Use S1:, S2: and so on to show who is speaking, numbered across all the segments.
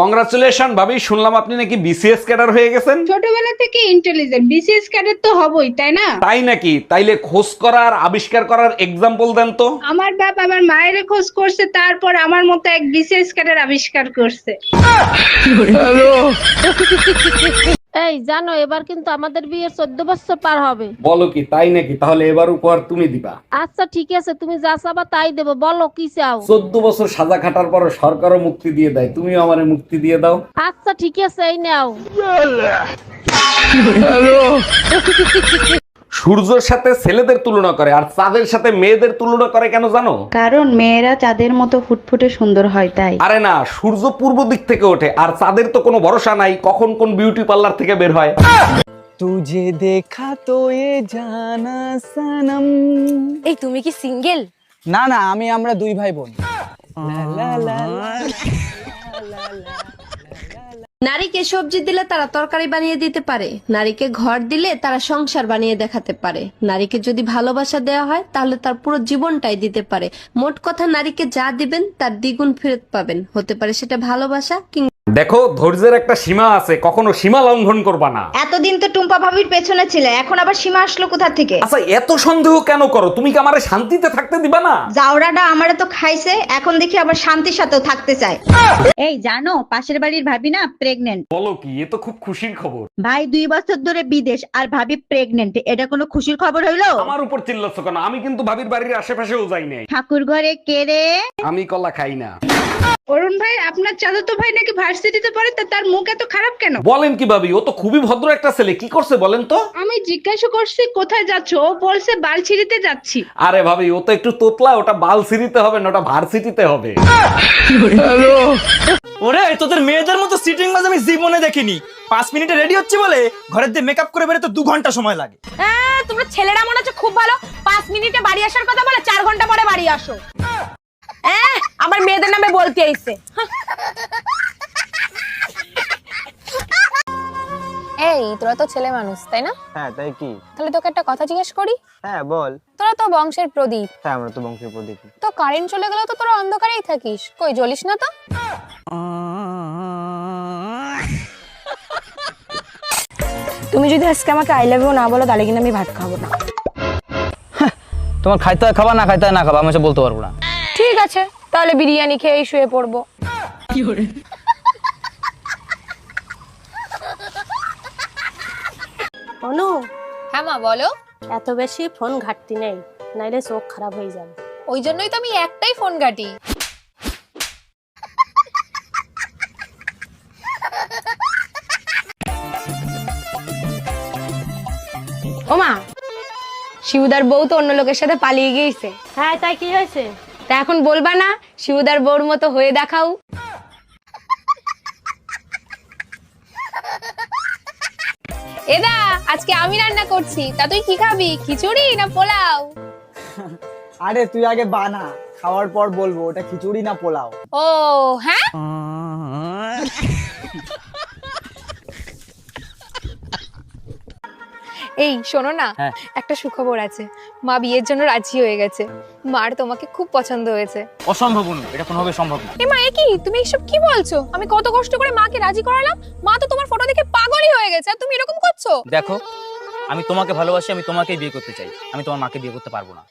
S1: Congratulation ভাবি। শুনলাম আপনি নাকি বিসিএস ক্যাডার হয়ে গেছেন।
S2: ছোটবেলা থেকে ইন্টেলিজেন্ট বিসিএস ক্যাডার তো হবই তাই না?
S1: তাই নাকি? তাইলে খোঁজ করার আবিষ্কার করার এক্সাম্পল দেন তো।
S2: আমার বাপ আমার মায়ের খোঁজ করছে তারপর আমার মতো এক বিসিএস ক্যাডার আবিষ্কার করছে।
S3: এই জানো এবার কিন্তু আমাদের বিয়ের চোদ্দ বছর পার হবে।
S1: বলো কি তাই নাকি? তাহলে এবার উপহার তুমি দিবা।
S3: আচ্ছা ঠিক আছে তুমি যা চাবা তাই দেবো। বলো কি চাও?
S1: চোদ্দ বছর সাজা খাটার পর সরকারও মুক্তি দিয়ে দেয়। তুমিও আমার মুক্তি দিয়ে দাও।
S3: আচ্ছা ঠিক আছে এই নাও।
S1: সূর্যের সাথে ছেলেদের তুলনা করে আর চাঁদের সাথে মেয়েদের তুলনা করে কেন জানো?
S4: কারণ মেয়েরা চাঁদের মতো ফুটফুটে সুন্দর হয় তাই।
S1: আরে না সূর্য পূর্ব দিক থেকে ওঠে আর চাঁদের তো কোনো ভরসা নাই কখন কোন বিউটি পার্লার থেকে বের হয়।
S5: তুজে দেখা তো এ জানা সনম
S6: এই তুমি কি সিঙ্গেল
S5: না না আমি আমরা দুই ভাই বোন। লা লা লা লা লা।
S6: নারীকে সবজি দিলে তারা তরকারি বানিয়ে দিতে পারে, নারীকে ঘর দিলে তারা সংসার বানিয়ে দেখাতে পারে। নারীকে যদি ভালোবাসা দেওয়া হয়, তাহলে তার পুরো জীবনটাই দিতে পারে। মোট কথা, নারীকে যা দিবেন, তার দ্বিগুণ ফেরত পাবেন। হতে পারে সেটা ভালোবাসা কিংবা
S1: দেখো ধৈর্যের একটা সীমা আছে কখনো সীমা লঙ্ঘন করবা না।
S7: এতদিন তো টুম্পা ভাবির পেছনে ছিলে এখন আবার সীমা আসলো কোথা থেকে?
S1: আচ্ছা এত সন্দেহ কেন করো? তুমি কি আমারে শান্তিতে থাকতে দিবা না?
S7: জাউরাটা আমারে তো খাইছে এখন দেখি আবার শান্তির সাথেও থাকতে চায়।
S4: এই জানো পাশের বাড়ির ভাবি না প্রেগনেন্ট
S1: বলো কি এ তো খুব খুশির খবর।
S4: ভাই দুই বছর ধরে বিদেশ আর ভাবি প্রেগনেন্ট এটা কোনো খুশির খবর হইল?
S1: আমার উপর চিল্লাচ্ছ কেন? আমি কিন্তু ভাবির বাড়ির আশেপাশেও যাই নাই।
S4: ঠাকুর ঘরে কেড়ে
S1: আমি কলা খাই না।
S2: অরুণ ভাই আপনার চাচাতো ভাই নাকি ভার্সিটিতে পড়ে তা তার মুখ এত খারাপ কেন?
S1: বলেন কি ভাবি ও তো খুবই ভদ্র একটা ছেলে কি করছে বলেন তো?
S2: আমি জিজ্ঞাসা করছি কোথায় যাচ্ছ? ও বলছে বালছিড়িতে যাচ্ছি।
S1: আরে ভাবি ও তো একটু তোতলা ওটা বাল সিটিতে হবে না ওটা ভার্সিটিতে হবে।
S5: ওরে তোদের মেয়েদের মতো সিটিং বাজ আমি জীবনে দেখিনি। পাঁচ মিনিটে রেডি হচ্ছে বলে ঘরের দিয়ে মেকআপ করে বেরোতে দু ঘণ্টা সময় লাগে।
S6: হ্যাঁ, তোমরা ছেলেরা মনে হচ্ছে খুব ভালো। পাঁচ মিনিটে বাড়ি আসার কথা বলে চার ঘণ্টা পরে বাড়ি আসো। আমার মেয়েদের নামে বলতে আইছে।
S8: এই তোরা তো ছেলে মানুষ তাই না?
S5: হ্যাঁ তাই কি?
S8: তাহলে তোকে একটা কথা জিজ্ঞেস করি?
S5: হ্যাঁ বল।
S8: তোরা তো বংশের প্রদীপ।
S5: হ্যাঁ আমরা তো বংশের প্রদীপ।
S8: তো কারেন্ট চলে গেলেও তো তোরা অন্ধকারেই থাকিস। কই জ্বলিস না তো?
S6: তুমি যদি আজকে আমাকে আই লাভ ইউ না বলো তাহলে কিন্তু আমি ভাত খাব না।
S5: তোমার খাইতে হয় খাবা না খাইতে হয় না খাবা আমি সে বলতে পারব না।
S6: ঠিক আছে তাহলে বিরিয়ানি খেয়েই শুয়ে পড়ব।
S3: অনু
S8: হ্যাঁ মা বলো।
S3: এত বেশি ফোন ঘাটতি নেই নাইলে চোখ খারাপ হয়ে যাবে।
S8: ওই জন্যই তো আমি একটাই ফোন ঘাটি।
S6: ওমা শিবুদার বউ তো অন্য লোকের সাথে পালিয়ে গিয়েছে।
S3: হ্যাঁ তাই কি হয়েছে?
S6: তা এখন বলবা না শিবুদার বউর মতো হয়ে দেখাও।
S8: এদা আজকে আমি রান্না করছি। তা তুই কি খাবি খিচুড়ি না পোলাও?
S5: আরে তুই আগে বানা খাওয়ার পর বলব ওটা খিচুড়ি না পোলাও?
S8: ও হ্যাঁ? এই শোনো না
S5: হ্যাঁ।
S8: একটা সুখবর আছে। মা বিয়ের জন্য রাজি হয়ে গেছে। মার তোমাকে খুব পছন্দ হয়েছে।
S5: অসম্ভব অনু এটা কোনোভাবে সম্ভব না।
S8: এ মা এ কি? তুমি এসব কি বলছো? আমি কত কষ্ট করে মাকে রাজি করালাম মা তো তোমার ফটো দেখে পাগলই হয়ে গেছে। আর তুমি এরকম করছ?
S9: দেখো আমি তোমাকে ভালোবাসি আমি তোমাকেই বিয়ে করতে চাই। আমি তোমার মাকে বিয়ে করতে পারব না।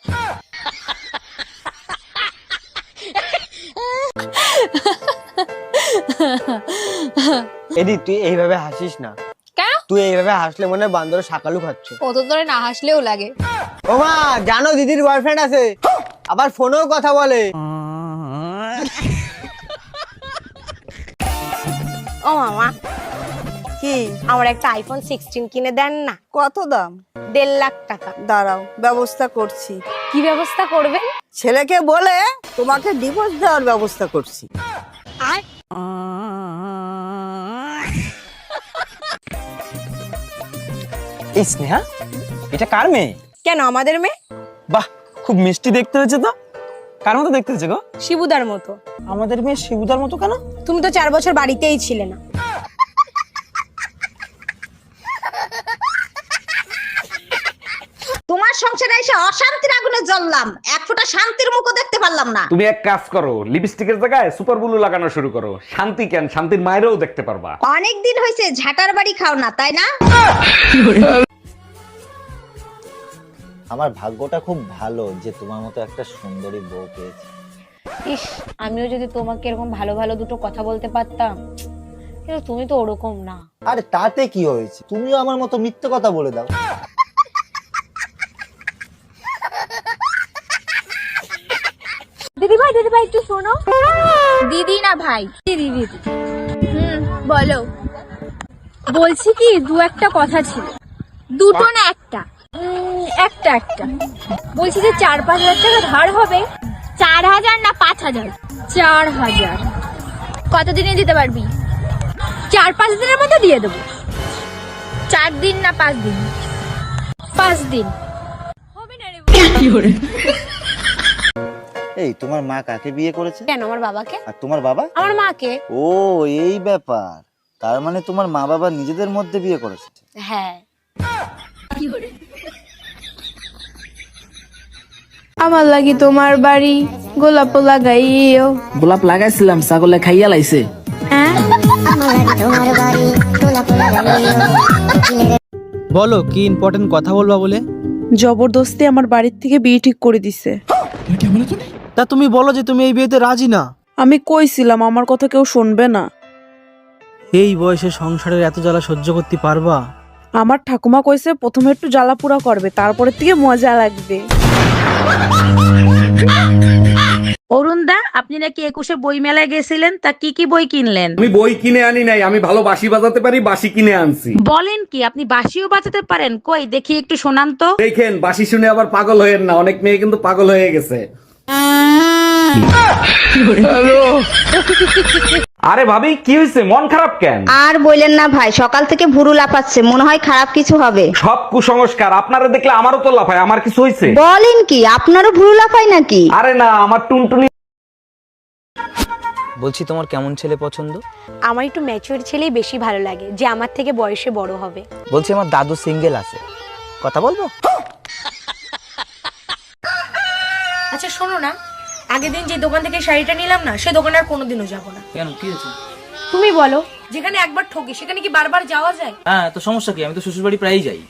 S5: এদি তুই এইভাবে হাসিস না। তুই এইভাবে হাসলে মনে হয় বান্দর সাকালু খাচ্ছ।
S8: ও তো তোরে না হাসলেও লাগে।
S5: ও মা জানো দিদির বয়ফ্রেন্ড আছে? আবার ফোনেও কথা বলে।
S6: ও মামা কি আমার একটা আইফোন সিক্সটিন কিনে দেন না?
S10: কত দাম?
S6: দেড় লাখ টাকা।
S10: দাঁড়াও ব্যবস্থা করছি।
S6: কি ব্যবস্থা করবেন?
S10: ছেলেকে বলে তোমাকে ডিভোর্স দেওয়ার ব্যবস্থা করছি।
S6: আর?
S5: এই স্নেহা এটা কার মেয়ে?
S6: কেন আমাদের মেয়ে?
S5: বাহ খুব মিষ্টি দেখতে হয়েছে তো। কার মতো দেখতে হয়েছে গো?
S6: শিবুদার মতো।
S5: আমাদের মেয়ে শিবুদার মতো কেন?
S6: তুমি তো চার বছর বাড়িতেই ছিলে না।
S7: তোমার সংসারে এসে অশান্তির আগুনে জ্বলে জ্বললাম। এক ফোঁটা শান্তির মুখও দেখতে পারলাম না।
S1: তুমি এক কাজ করো লিপস্টিকের জায়গায় সুপার ব্লু লাগানো শুরু করো। শান্তি কেন? শান্তির মায়েরও দেখতে পারবা।
S7: অনেক দিন হয়েছে ঝাটার বাড়ি খাও না তাই না?
S11: আমার ভাগ্যটা খুব ভালো যে তোমার মতো একটা সুন্দরী বউ পেয়েছি।
S12: ইস আমিও যদি তোমাকে এরকম ভালো ভালো দুটো কথা বলতে পারতাম কিন্তু তুমি তো ওরকম না।
S11: আরে তাতে কি হয়েছে? তুমিও আমার মতো মিথ্যে কথা বলে দাও।
S12: দিদি ভাই দিদি ভাই একটু শোনো। দিদি না ভাই। দিদি দিদি। হুম বলো। বলছি কি দু একটা কথা ছিল। দুটো না একটা। একটা একটা। বলছি যে চার পাঁচ হাজার টাকা ধার হবে? চার হাজার না পাঁচ হাজার? চার হাজার। কতদিনে দিতে পারবি? চার পাঁচ দিনের মধ্যে দিয়ে দেবো। চার দিন না পাঁচ দিন? পাঁচ দিন। হবে না রে
S11: এই তোমার মা কাকে বিয়ে করেছে?
S12: কেন আমার বাবাকে?
S11: আর তোমার বাবা?
S12: আমার মাকে।
S11: ও এই ব্যাপার। তার মানে তোমার মা বাবা নিজেদের মধ্যে বিয়ে করেছে?
S12: হ্যাঁ।
S13: আমার লাগি তোমার বাড়ি গোলাপ লাগাইও।
S9: গোলাপ লাগাইছিলাম ছাগলে খাইয়া লাইছে।
S14: বলো কি ইম্পর্টেন্ট কথা বলবা বলে?
S13: জবরদস্তি আমার বাড়ির থেকে বিয়ে ঠিক করে দিছে।
S14: তা তুমি বলো যে তুমি এই বিয়েতে রাজি না?
S13: আমি কইছিলাম আমার কথা কেউ শুনবে না।
S14: এই বয়সে সংসারের এত জ্বালা সহ্য করতে পারবা?
S13: আমার ঠাকুমা কইছে প্রথমে একটু জ্বালা পুরা করবে তারপরের থেকে মজা লাগবে।
S4: অরুণ দা আপনি নাকি একুশে বই মেলায় গেছিলেন? তা কি কি বই কিনলেন?
S1: আমি বই কিনে আনি নাই আমি ভালো বাঁশি বাজাতে পারি বাঁশি কিনে আনছি।
S4: বলেন কি আপনি বাঁশিও বাজাতে পারেন। কই দেখি একটু শোনান তো।
S1: দেখেন বাঁশি শুনে আবার পাগল হয়েন না অনেক মেয়ে কিন্তু পাগল হয়ে গেছে। আরে ভাবি কি হয়েছে? মন খারাপ কেন?
S7: আর বললেন না ভাই সকাল থেকে ভুরু লাফাচ্ছে মনে হয় খারাপ কিছু হবে।
S1: সব কুসংস্কার আপনারা দেখলে আমারও তো লাফায় আমার কিছু হয়েছে?
S7: বলেন কি আপনারও ভুরু লাফায় নাকি?
S1: আরে না আমার টুনটুনি
S9: বলছি তোমার কেমন ছেলে পছন্দ?
S12: আমার একটু ম্যাচিওর ছেলেই বেশি ভালো লাগে যে আমার থেকে বয়সে বড় হবে।
S9: বলছি আমার দাদু সিঙ্গেল আছে। কথা বলব?
S12: আচ্ছা শোনো না আগের দিন যে দোকান থেকে শাড়িটা নিলাম না সে দোকানে আর কোনোদিনও যাব না।
S9: কেন? কি হয়েছে?
S12: তুমি বলো। যেখানে একবার ঠকি সেখানে কি বারবার যাওয়া যায়?
S9: হ্যাঁ তো সমস্যা কি? আমি তো শ্বশুর বাড়ি প্রায়ই যাই।